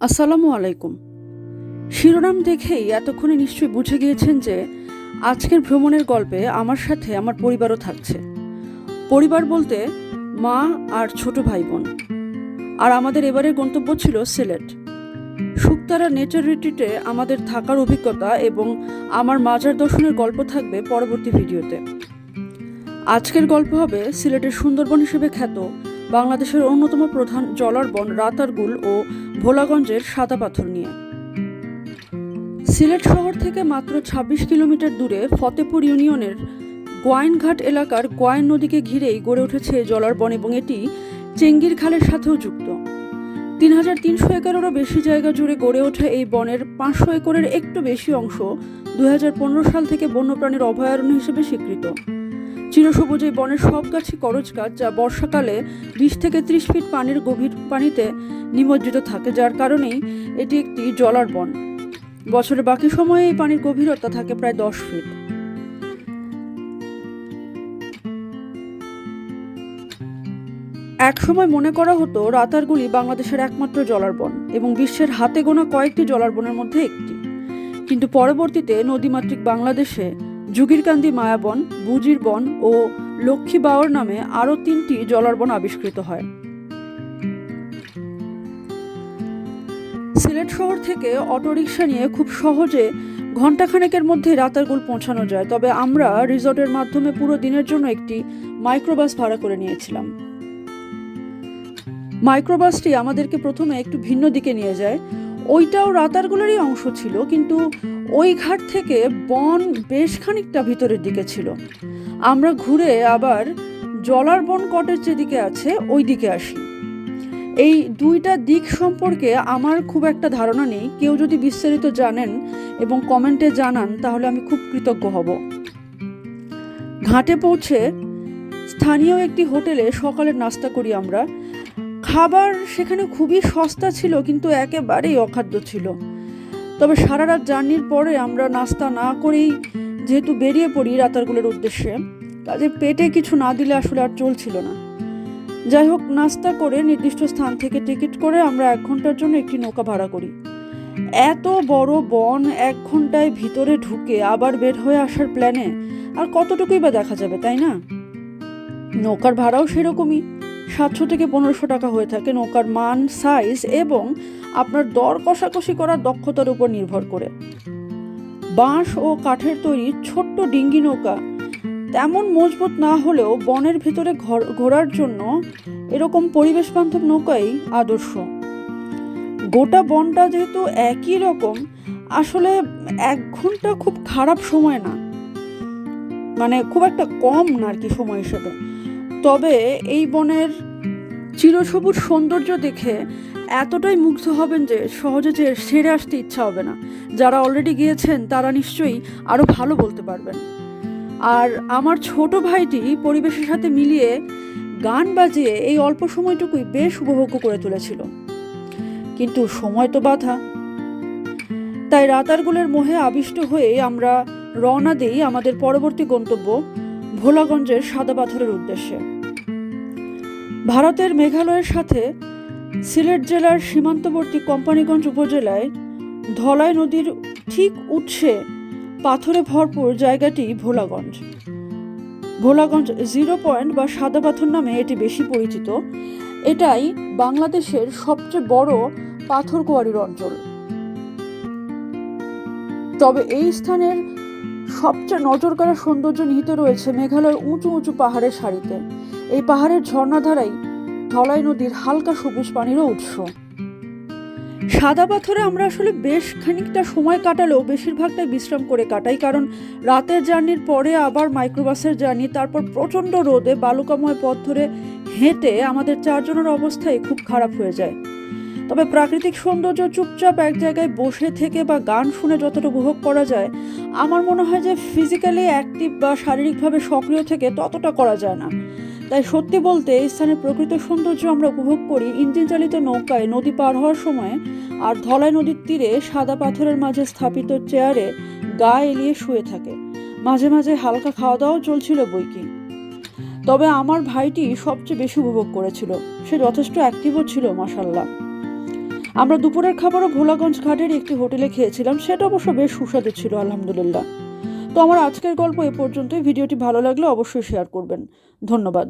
আসসালামু আলাইকুম। শিরোনাম দেখেই এতক্ষণে নিশ্চয়ই বুঝে গিয়েছেন যে আজকের ভ্রমণের গল্পে আমার সাথে আমার পরিবারও থাকছে। পরিবার বলতে মা আর ছোট ভাই বোন আর আমাদের এবারের গন্তব্য ছিল সিলেট। শুক্তারা নেচার রিট্রিটে আমাদের থাকার অভিজ্ঞতা এবং আমার মাজার দর্শনের গল্প থাকবে পরবর্তী ভিডিওতে। আজকের গল্প হবে সিলেটের সুন্দরবন হিসেবে খ্যাত বাংলাদেশের অন্যতম প্রধান জলারবন রাতারগুল ও ভোলাগঞ্জের সাদা পাথর নিয়ে। সিলেট শহর থেকে মাত্র ২৬ কিলোমিটার দূরে ফতেপুর ইউনিয়নের গোয়াইনঘাট এলাকার গোয়াইন নদীকে ঘিরেই গড়ে উঠেছে জলারবন এবং এটি চেঙ্গির খালের সাথেও যুক্ত। তিন হাজার তিনশো একরেরও বেশি জায়গা জুড়ে গড়ে ওঠা এই বনের পাঁচশো একরের একটু বেশি অংশ দুই হাজার পনেরো সাল থেকে বন্যপ্রাণীর অভয়ারণ্য হিসেবে স্বীকৃত। চিরসবুজ বনের সব গাছই করজ গাছ, যা বর্ষাকালে বিশ থেকে ত্রিশ ফিট পানির গভীর পানিতে নিমজ্জিত থাকে, যার কারণেই এটি একটি জলার বন। বছরের বাকি সময়ে এই পানির গভীরতা থাকে প্রায় দশ ফিট। এক সময় মনে করা হতো, রাতারগুলি বাংলাদেশের একমাত্র জলারবন এবং বিশ্বের হাতে গোনা কয়েকটি জলারবনের মধ্যে একটি। কিন্তু পরবর্তীতে নদীমাতৃক বাংলাদেশে যুগিরকান্দি মায়াবন, বুজির বন ও লক্ষ্মী বাওয়ার নামে আরও তিনটি জলারবন আবিষ্কৃত হয়। সিলেট শহর থেকে অটোরিকশা নিয়ে খুব সহজে ঘণ্টাখানেকের মধ্যে রাতারগুল পৌঁছানো যায়, তবে আমরা রিসর্টের মাধ্যমে পুরো দিনের জন্য একটি মাইক্রোবাস ভাড়া করে নিয়েছিলাম। মাইক্রোবাসটি আমাদেরকে প্রথমে একটু ভিন্ন দিকে নিয়ে যায় ওইটাও রাতারগুলোরই অংশ ছিল, কিন্তু ওই ঘাট থেকে বন বেশ খানিকটা ভিতরের দিকে ছিল। আমরা ঘুরে আবার জলার বন কটের যেদিকে আছে ওই দিকে আসি। এই দুইটা দিক সম্পর্কে আমার খুব একটা ধারণা নেই। কেউ যদি বিস্তারিত জানেন এবং কমেন্টে জানান, তাহলে আমি খুব কৃতজ্ঞ হব। ঘাটে পৌঁছে স্থানীয় একটি হোটেলে সকালের নাস্তা করি আমরা। খাবার সেখানে খুবই সস্তা ছিল, কিন্তু একেবারেই অখাদ্য ছিল। তবে সারা রাত জার্নির পরে আমরা নাস্তা না করেই যেহেতু বেরিয়ে পড়ি রাতারগুলোর উদ্দেশ্যে কাজে পেটে কিছু না দিলে আসলে আর চলছিল না। যাই হোক, নাস্তা করে নির্দিষ্ট স্থান থেকে টিকিট করে আমরা এক ঘণ্টার জন্য একটি নৌকা ভাড়া করি। এত বড় বন এক ঘন্টায় ভিতরে ঢুকে আবার বের হয়ে আসার প্ল্যানে আর কতটুকুই বা দেখা যাবে, তাই না? নৌকার ভাড়াও সেরকমই। সাতশো থেকে পনেরোশো টাকা হয়ে থাকে নৌকার মান সাইজ এবং আপনার দর কষাকষি করার দক্ষতার উপর নির্ভর করে। বাঁশ ও কাঠের তৈরি ছোট্ট ডিঙ্গি নৌকা তেমন মজবুত না হলেও বনের ভেতরে ঘর- ঘোরার জন্য এরকম পরিবেশ বান্ধব নৌকাই আদর্শ। গোটা বনটা যেহেতু একই রকম, আসলে এক ঘণ্টা খুব খারাপ সময় না। মানে খুব একটা কম না আর কি সময় হিসেবে। তবে এই বনের চিরসবুজ সৌন্দর্য দেখে এতটাই মুগ্ধ হবেন যে সহজে যে সেরে আসতে ইচ্ছা হবে না। যারা অলরেডি গিয়েছেন, তারা নিশ্চয়ই আরও ভালো বলতে পারবেন। আর আমার ছোট ভাইটি পরিবেশের সাথে মিলিয়ে গান বাজিয়ে এই অল্প সময়টুকুই বেশ উপভোগ্য করে তুলেছিল। কিন্তু সময় তো বাধা। তাই রাতারগুলের মোহে আবিষ্ট হয়ে আমরা রওনা দিই আমাদের পরবর্তী গন্তব্য ভোলাগঞ্জের সাদা পাথরের উদ্দেশ্যে। ভারতের মেঘালয়ের সাথে সিলেট জেলার সীমান্তবর্তী কোম্পানিগঞ্জ উপজেলায় ধলাই নদীর ঠিক উৎসে পাথরে ভরপুর জায়গাটি ভোলাগঞ্জ। ভোলাগঞ্জ জিরো পয়েন্ট বা সাদা পাথর নামে এটি বেশি পরিচিত। এটাই বাংলাদেশের সবচেয়ে বড় পাথর কোয়ারির অঞ্চল। তবে এই স্থানের সবচেয়ে নজর কাড়া সৌন্দর্য নিহিত রয়েছে মেঘালয়ের উঁচু উঁচু পাহাড়ের সারিতে। এই পাহাড়ের ঝর্ণাধারাই ধলাই নদীর হালকা সবুজ পানিরও উৎস। সাদা পাথরে আমরা আসলে বেশ খানিকটা সময় কাটালেও বেশিরভাগটাই বিশ্রাম করে কাটাই, কারণ রাতের জার্নির পরে আবার মাইক্রোবাসের জার্নি, তারপর প্রচণ্ড রোদে বালুকাময় পথ ধরে হেঁটে আমাদের চারজনের অবস্থাই খুব খারাপ হয়ে যায়। তবে প্রাকৃতিক সৌন্দর্য চুপচাপ এক জায়গায় বসে থেকে বা গান শুনে যতটা উপভোগ করা যায়, আমার মনে হয় যে ফিজিক্যালি অ্যাক্টিভ বা শারীরিকভাবে সক্রিয় থেকে ততটা করা যায় না। তাই সত্যি বলতে এই স্থানের প্রকৃত সৌন্দর্য আমরা উপভোগ করি ইঞ্জিন চালিত নৌকায় নদী পার হওয়ার সময় আর ধলাই নদীর তীরে সাদা পাথরের মাঝে স্থাপিত চেয়ারে গা এলিয়ে শুয়ে থাকে। মাঝে মাঝে হালকা খাওয়া দাওয়াও চলছিল বইকি। তবে আমার ভাইটি সবচেয়ে বেশি উপভোগ করেছিল। সে যথেষ্ট অ্যাক্টিভও ছিল মাসাল্লাহ আমরা দুপুরের খাবারও ভোলাগঞ্জ ঘাটের একটি হোটেলে খেয়েছিলাম, সেটা অবশ্য বেশ সুস্বাদু ছিল, আলহামদুলিল্লাহ। তো আমার আজকের গল্প এ পর্যন্তই। ভিডিওটি ভালো লাগলে অবশ্যই শেয়ার করবেন। ধন্যবাদ।